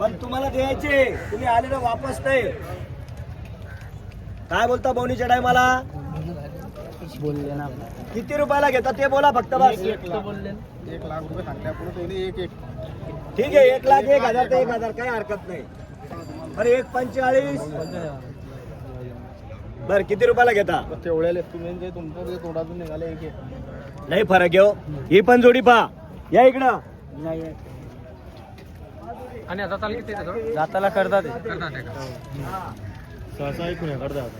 पण तुम्हाला द्यायचे. तुम्ही आलेलं वापस नाही काय बोलता बोनीच्या टायमाला? बोलले ना किती रुपयाला घेता ते बोला फक्त बस. एक लाख रुपये एक एक. ठीक आहे एक लाख एक हजार ते एक हजार काही हरकत नाही. बरं एक पंचेचाळीस. बर किती रुपयाला घेता? तेवढ्याले तुम्ही तुमचं जे तोंडातून निघाले एक एक. नाही फरक घेऊ. ही पण जोडी पहा. या इकडं. नाही आणि आता चालू किती जाताला करतात. करतात का? सहसा एक पुणे करतात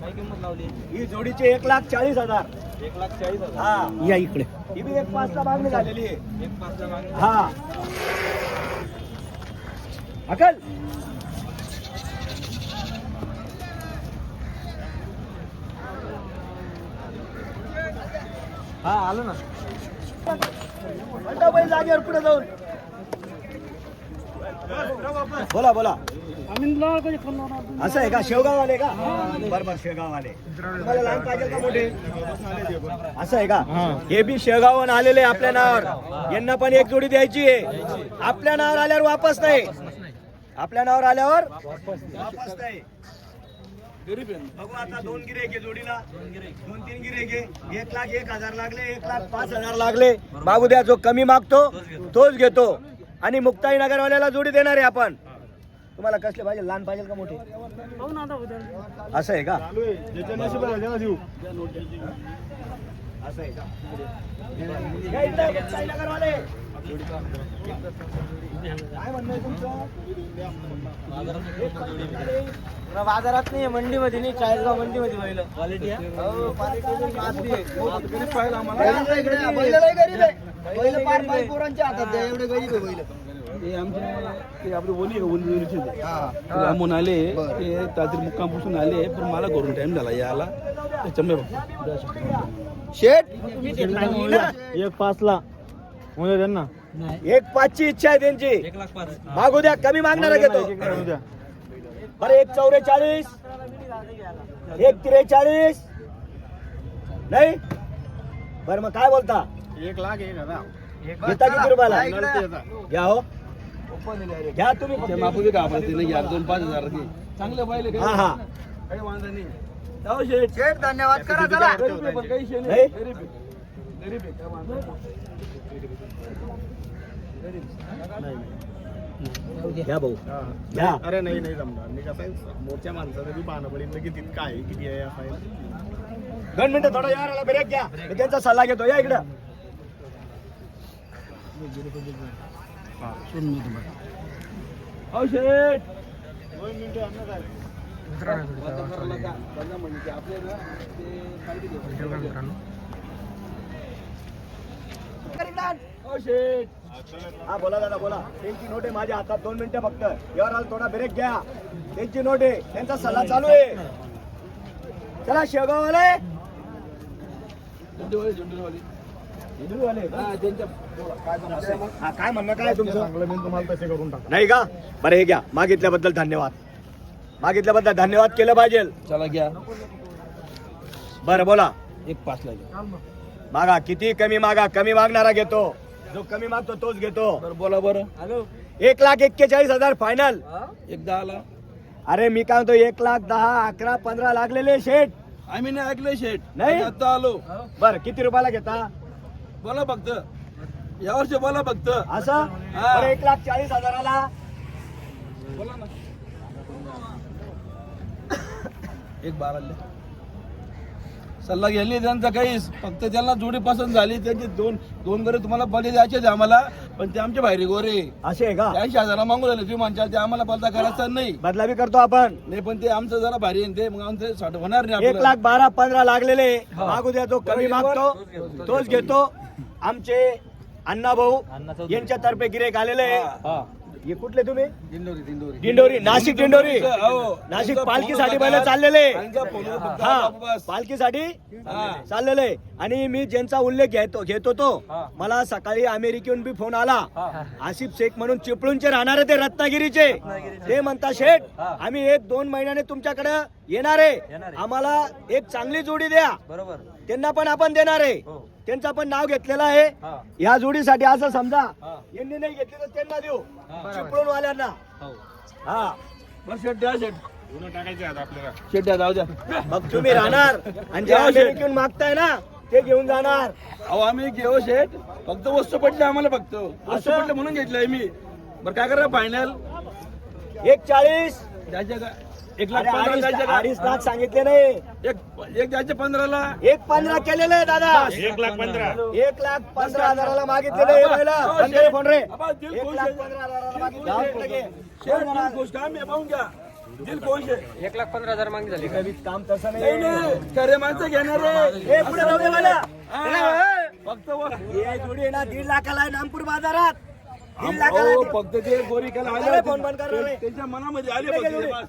काय किंमत लावली? ही जोडीचे एक लाख चाळीस हजार. एक लाख चाळीस हजार? हा. या इकडे. ही बी एक पाच ला मागणी झालेली आहे. एक मागे हा. अकल! हा आलो ना. मंडप जागेवर पुढे जाऊन. बोला बोला. असं आहे का? शेवगाव आले का? बरोबर बरं शेवगाव आले तुम्हाला लहान पाहिजे का मोठे? असं आहे का? हे बी शेवगावहून आलेले आपल्या नावावर. यांना पण एक जोडी द्यायची आहे. आपल्या नावावर आल्यावर वापस नाही. आपल्या नावावर आल्यावर वापस नाही. बघू आता दोन गिरे घे जोडीला. दोन तीन गिरे घे एक लाख एक हजार लागले एक लाख पाच हजार लागले. मागू द्या जो कमी मागतो तोच घेतो. आणि मुक्ताई नगरवाल्याला जोडी देणार आहे आपण. तुम्हाला कसले पाहिजे? लहान पाहिजे का मोठे? असं आहे का? असं आहे काय म्हणणं तुमचं बाजारात नाही मंडीमध्ये नाही चाळीसगाव मंडीमध्ये पहिलं क्वालिटी बैल पार पाय पोरांच्या हातात द्या, एवढे गरीब आहे बैल. ते आमचे ते आपले ओली आहे, ओली ओलीचे ते. ते लांबून आले ते मुक्कामपासून आले पण मला घरून टाइम झाला यायला त्याच्यामुळे शेठ? एक पाच ला म्हणजे त्यांना. एक पाचची इच्छा आहे त्यांची. एक लाख पाच मागू द्या कमी मागणारा घेतो. उद्या बरं एक चौवेचाळीस एक त्रेचाळीस. नाही? बरं मग काय बोलता? एक लाख एक घेता किती रुपयाला. घ्या हो. घ्या तुम्ही दे का? आपण दोन पाच हजार चांगलं पाहिले हा हा. काही वांधा नाही. जाऊ शेठ. शेठ धन्यवाद. करा चला. गरीब आहे पण काही शे नाही? नाही गरीब आहे. गरीब आहे. काय वांधा नाही. घ्या भाऊ. हा. घ्या अरे नाही नाही जमणार. मी कसं आहे मोठ्या माणसाचं बी पाहणं पडेल की किती काय आहे, किती आहे असं आहे. दोन मिनिटं थोडं यार ब्रेक घ्या मी त्यांचा सल्ला घेतो. या इकडं. अहो शेठ अहो शेठ हा बोला दादा बोला. त्यांची नोट आहे माझ्या हातात. दोन मिनिटं फक्त. यावर थोडा ब्रेक घ्या. त्यांची नोट आहे. त्यांचा सल्ला चालू आहे. चला शेवगाववाले. हा त्यांच्या हा काय म्हणणं काय तुमचं? चांगलं मी तुम्हाला तसे करून टाका नाही का? बरं हे घ्या. मागितल्याबद्दल धन्यवाद. मागितल्याबद्दल धन्यवाद केलं पाहिजे. चला घ्या. बरं बोला. एक पाच ला घ्या मागा किती कमी मागा कमी मागणारा घेतो. जो कमी मागतो तोच घेतो. बरं बोला बरं. हॅलो. एक लाख एक्केचाळीस हजार फायनल एक दहाला अरे मी काय म्हणतो एक लाख दहा अकरा पंधरा लागलेले शेठ. आम्ही नाही ऐकलं शेठ. नाही? आता आलो. बर किती रुपयाला घेता? बोला फक्त. यावर्षी बोला फक्त. असं. बरं, एक लाख चाळीस हजाराला. बोला ना. एक बारा. सल्ला घ्यायला त्यांचा काहीच फक्त त्यांना जोडी पसंत झाली. त्यांचे दोन दोन घरे तुम्हाला बले द्यायचे आम्हाला. पण ते आमचे बाहेर गोरे असे आहे का? ऐंशी हजारा मागू राहिले. तुम्ही म्हणशाल ते आम्हाला पलता करायचा नाही. बदला बी करतो आपण. नाही पण ते आमचं जरा भारी आहे ते मग आमचं साठ होणार नाही एक. लाख बारा पंधरा लागलेले. मागू द्या जो कमी मागतो. तोच घेतो. आमचे अण्णा भाऊ यांच्या तर्फे गिरेक आलेले हा, हा. कुठले तुम्ही दिंडोरी दिंडोरी दिंडोरी नाशिक दिंडोरी हो. नाशिक पालखीसाठी होता. चाललेले हा. पालखीसाठी. चाललेले आणि मी ज्यांचा उल्लेख घेतो घेतो तो. मला सकाळी अमेरिकेहून बी फोन आला. आसिफ शेख म्हणून चिपळूणचे राहणारे ते रत्नागिरीचे ते म्हणता शेठ. आम्ही एक दोन महिन्याने तुमच्याकडे येणार. आहे आम्हाला एक चांगली जोडी द्या. बरोबर. त्यांना पण आपण देणार आहे. हो. त्यांचं पण नाव घेतलेलं आहे. हा. या जोडीसाठी असं समजा. यांनी नाही घेतली तर त्यांना देऊ. चिपळूण वाल्यांना हो. हा. बस शेट शेट. शेट द्या जाऊ द्या. मग तुम्ही राहणार आणि जे अमेरिकेहून मागताय ना ते घेऊन जाणार. अहो आम्ही घेऊ शेट. फक्त वस्तू पडली आम्हाला फक्त. वस्तू पडली म्हणून घेतलंय मी. बरं काय करा फायनल एक चाळीस. एक लाख पंधरा अडीच द्यायचे का? अडीच लाख सांगितले नाही. एक एक द्यायचे पंधराला? एक पंधरा केलेले आहे दादा. एक लाख पंधरा. एक लाख पंधरा हजाराला मागितलेले आहे पहिला. बंद करे फोन रे आबा, दिल एक लाख आहे. पंधरा हजाराला मागितलेले आहे. शेट दिल खुश काम आहे पाहून घ्या. दिल खुश आहे. एक लाख पंधरा हजार मागणी झाली कधी काम तसं नाही. खरे माणसं घेणार. आहे हे पुढे राहू दे मला हा. फक्त हे जोडी आहे ना दीड लाखाला आहे नामपूर बाजारात. दीड लाखाला अहो, आहे. फक्त ते आले चला, होते. फोन बंद करा रे. त्यांच्या मनामध्ये आले इकडे फक्त गेले. ते बस.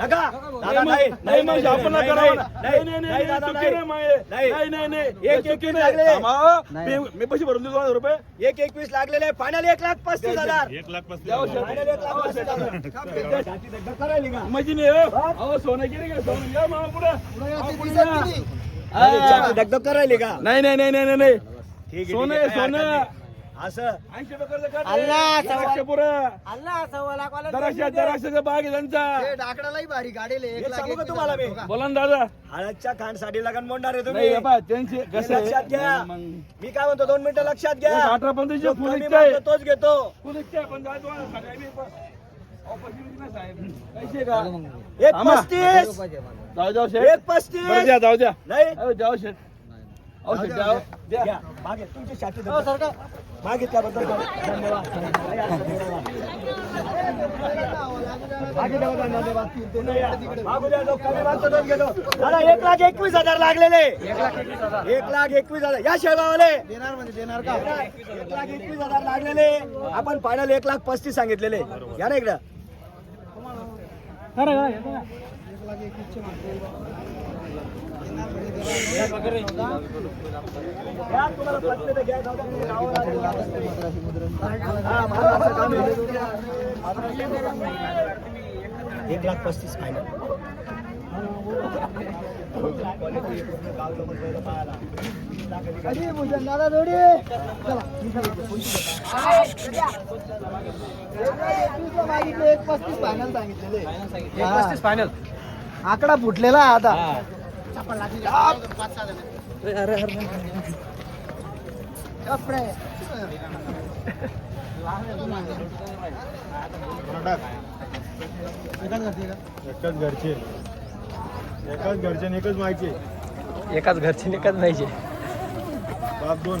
नका. दादा नाही. नाही मग- नाही आपण नाही, नाही. नाही एक- चुकी एक नाही. लागले. मी- पैसे भरून देतो हजार रुपये. एक एकवीस लागलेले फायनल एक लाख पस्तीस हजार. एक लाख पस्तीस द्या शेठ. फायनल एक लाख पस्तीस हजार छाती दगदग करायली का? मजी नाही. अहो सोनं गिरी का सोनं या मामा पुढं. दगदग करायली का नाही नाही नाही नाही नाही, सोनं सोनं. असं. ऐंशी. अल्ला, एक लक्ष पुरं. दराक्षा दराक्षाचा बाग आहे त्यांचा. डाकडालाही भारी गाडीले एक लाख सांगू का एक तुम्हाला मी? बोला ना दादा. हळदच्या खांडसाठी लगन मोडणार आहे नाही तुम्ही हे कसं? लक्षात घ्या. मग मी काय म्हणतो दोन मिनिटं लक्षात एक घ्या अठरा पंधराचे जो फुल कमी इच्छा आहे. मागतो तोच घेतो. आहे, पण जा तुम्हाला सगळ्यांनी पण opportunity नाही साहेब. पैसे का? एक थांबा. पस्तीस. जाऊ जाऊ शेठ. एक बरं पस्तीस द्या जाऊ द्या. नाही. अहो, जाऊ शेठ. मागितल्याबद्दल धन्यवाद. असं धन्यवाद. दादा एक लाख एकवीस हजार लागलेले. एक लाख एकवीस हजार. या शेगावाले देणार म्हणजे देणार का? एक लाख एकवीस हजार लागलेले. आपण फायनल एक लाख पस्तीस सांगितलेले. या ना इकडं. या, तुम्हाला पटलं एक लाख पस्तीस फायनल एक पस्तीस फायनल सांगितलेले. एक पस्तीस फायनल आकडा फुटलेला आता. एकाच घरचे एकाच घरचे एकच माहिती एकाच घरची एकच पाहिजे. बाप दोन.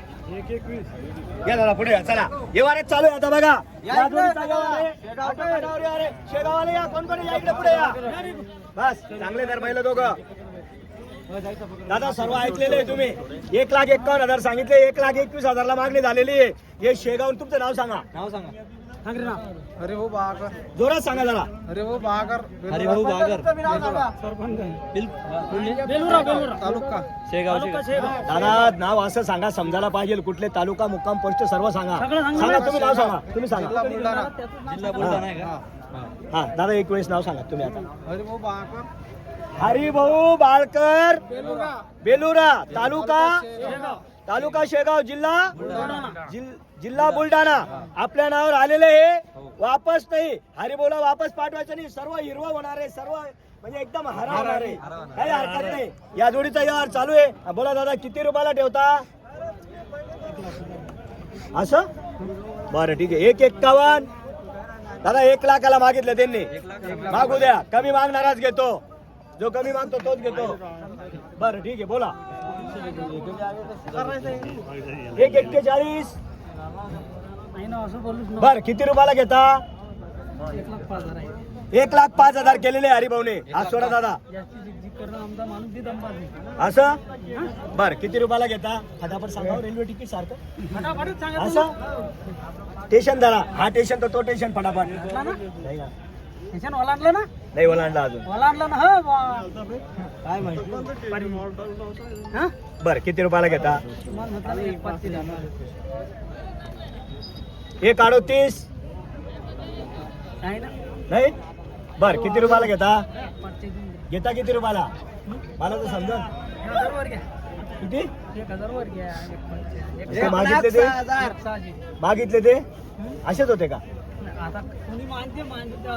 या दादा पुढे या, चला. चालू आहे आता बघा. या जोडीचा व्यवहार आहे. आटोपटावर या रे. शेगावाला या. कोण कोण? या इकडे पुढे या. बस. चांगले दर दोघं. दादा सर्व ऐकलेले आहे तुम्ही. एक लाख एकावन्न हजार सांगितले. एक लाख एकवीस हजारला मागणी झालेली आहे. हे शेगावून तुमचं नाव सांगा. नाव सांगा. अरे हो बागर। जोरात सांगा जरा। अरे हो बागर। अरे भाऊ बागर। तालुका। शेगावचे। दादा नाव असं सांगा समजायला पाहिजे कुठले तालुका मुक्काम पोस्ट सर्व सांगा. सांगा. तुम्ही नाव सांगा. तुम्ही सांगा. बुलढाणा. जिल्हा बुलढाणा आहे का? हा. दादा एक वेळेस नाव सांगा तुम्ही आता. अरे हो बागर। हरिभाऊ बाळकर. बेलुरा। बेलुरा तालुका? तालुका शेगाव जिल्हा जिल- जिल्हा बुलढाणा. आपल्या नावावर आलेले हे. वापस नाही. हरिभाऊला वापस पाठवायचं नाही. सर्व हिरवा होणार आहे. सर्व म्हणजे एकदम हरा होणार आहे. काही हरकत नाही. या जोडीचा व्यवहार चालू आहे. बोला दादा किती रुपयाला ठेवता? असं? बरं ठीक आहे. एक एक्कावन्न. दादा एक लाखाला मागितलं त्यांनी. मागू द्या. कमी मागणाराच घेतो. जो कमी मागतो तोच घेतो. बरं ठीक आहे. बोला. एक एक्केचाळीस. बर किती रुपयाला घेता? एक लाख पाच हजार केलेले हरिभाऊने. आज सोडा दादा. असं? बर किती रुपयाला घेता? फटाफट सांगा हो, रेल्वे तिकीट सारखं. असं? स्टेशन धरा. हा स्टेशन तर तो स्टेशन फटाफट. स्टेशन ओलांडलं ना? नाही ओलांडला अजून. ओलांडलं ना हो बा. काय माहिती? बर किती रुपयाला घेता? तुम्हाला म्हटलं ना, एक पाच दिला. एक अडोतीस ना. नाही? बर किती रुपयाला घेता? पाचशे देऊन द्या. घेता किती रुपयाला? मला तर समजा एक हजार वर घ्या. किती? एक हजार वर घ्या. एक पाचशे. एक ते? मागितले ते सहाशे. मागितले ते? असेच होते का? आता कोणी मानते मानते.